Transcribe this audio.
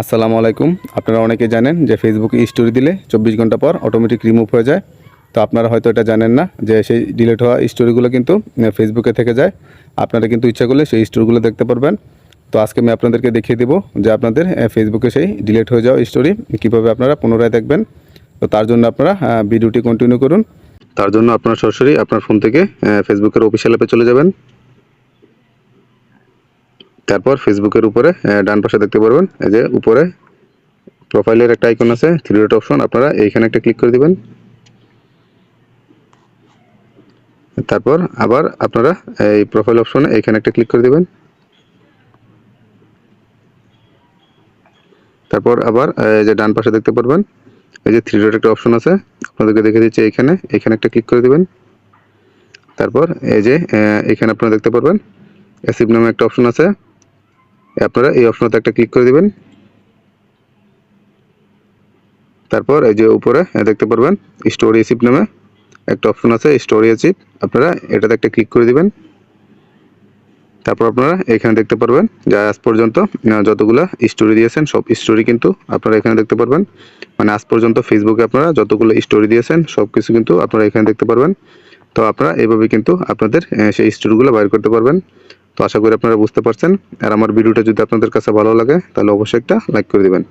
আসসালামু আলাইকুম। আপনারা অনেকে জানেন যে ফেসবুকে স্টোরি দিলে চব্বিশ ঘণ্টা পর অটোমেটিক রিমুভ হয়ে যায়। তো আপনারা হয়তো এটা জানেন না যে সেই ডিলিট হওয়া স্টোরিগুলো কিন্তু ফেসবুকে থেকে যায়। আপনারা কিন্তু ইচ্ছা করলে সেই স্টোরিগুলো দেখতে পারবেন। তো আজকে আমি আপনাদেরকে দেখিয়ে দেবো যে আপনাদের ফেসবুকে সেই ডিলিট হয়ে যাওয়া স্টোরি কীভাবে আপনারা পুনরায় দেখবেন। তো তার জন্য আপনারা ভিডিওটি কন্টিনিউ করুন। তার জন্য আপনারা সরাসরি আপনার ফোন থেকে ফেসবুকের অফিসিয়াল অ্যাপে চলে যাবেন। তারপর ফেসবুকের উপরে ডান পাশে দেখতে পারবেন, এই যে উপরে প্রোফাইলের একটা আইকন আছে থ্রি ডট অপশন আপনারা এইখানে একটা ক্লিক করে দিবেন। তারপর আবার আপনারা এই প্রোফাইল অপশনে এইখানে একটা ক্লিক করে দিবেন। তারপর আবার এই যে ডান পাশে দেখতে পারবেন, এই যে থ্রি ডট একটা অপশন আছে, আপনাদেরকে দেখে দিচ্ছি এইখানে এইখানে একটা ক্লিক করে দিবেন। তারপর এই যে এখানে আপনারা দেখতে পারবেন অ্যাসিভ নামে একটা অপশন আছে। আপনারা এই অপশনতে একটা ক্লিক করে দিবেন। তারপর এই যে উপরে দেখতে পারবেন স্টোরি রিসিপ নামে একটা অপশন আছে স্টোরি রিসিপ আপনারা এটাতে একটা ক্লিক করে দিবেন। তারপর আপনারা এখানে দেখতে পারবেন, যে আজ পর্যন্ত যতগুলা স্টোরি দিয়েছেন, সব স্টোরি কিন্তু আপনারা এখানে দেখতে পারবেন। মানে আজ পর্যন্ত ফেসবুকে আপনারা যতগুলো স্টোরি দিয়েছেন সব কিছু কিন্তু আপনারা এখানে দেখতে পারবেন। তো আপনারা এইভাবে কিন্তু আপনাদের সেই স্টোরিগুলো বাইর করতে পারবেন। তো আশা করি আপনারা বুঝতে পারছেন। আর আমার ভিডিওটা যদি আপনাদের কাছে ভালো লাগে, তাহলে অবশ্যই একটা লাইক করে দিবেন।